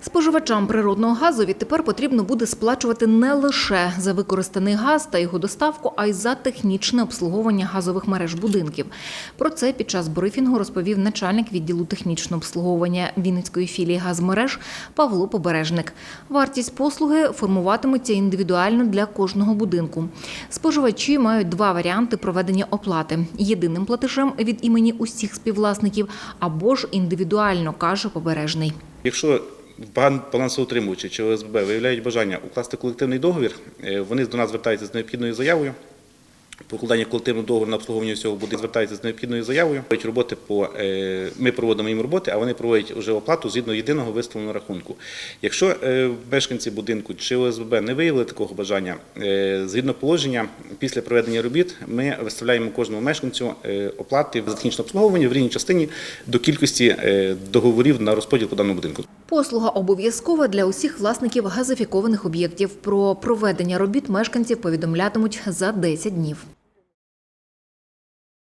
Споживачам природного газу відтепер потрібно буде сплачувати не лише за використаний газ та його доставку, а й за технічне обслуговування газових мереж будинків. Про це під час брифінгу розповів начальник відділу технічного обслуговування Вінницької філії газмереж Павло Побережник. Вартість послуги формуватиметься індивідуально для кожного будинку. Споживачі мають два варіанти проведення оплати: єдиним платежем від імені усіх співвласників або ж індивідуально, каже Побережний. Якщо балансоутримувачі чи ОСББ виявляють бажання укласти колективний договір, е, вони до нас звертаються з необхідною заявою. По укладанню колективного договору на обслуговування всього будинку звертаються з необхідною заявою. Роботи по е, ми проводимо їм роботи, а вони проводять вже оплату згідно єдиного виставленого рахунку. Якщо е, мешканці будинку чи ОСББ не виявили такого бажання, згідно положення, після проведення робіт ми виставляємо кожному мешканцю е, оплати за технічне обслуговування в рівній частині до кількості е, договорів на розподіл по даному будинку. Послуга обов'язкова для усіх власників газифікованих об'єктів. Про проведення робіт мешканців повідомлятимуть за 10 днів.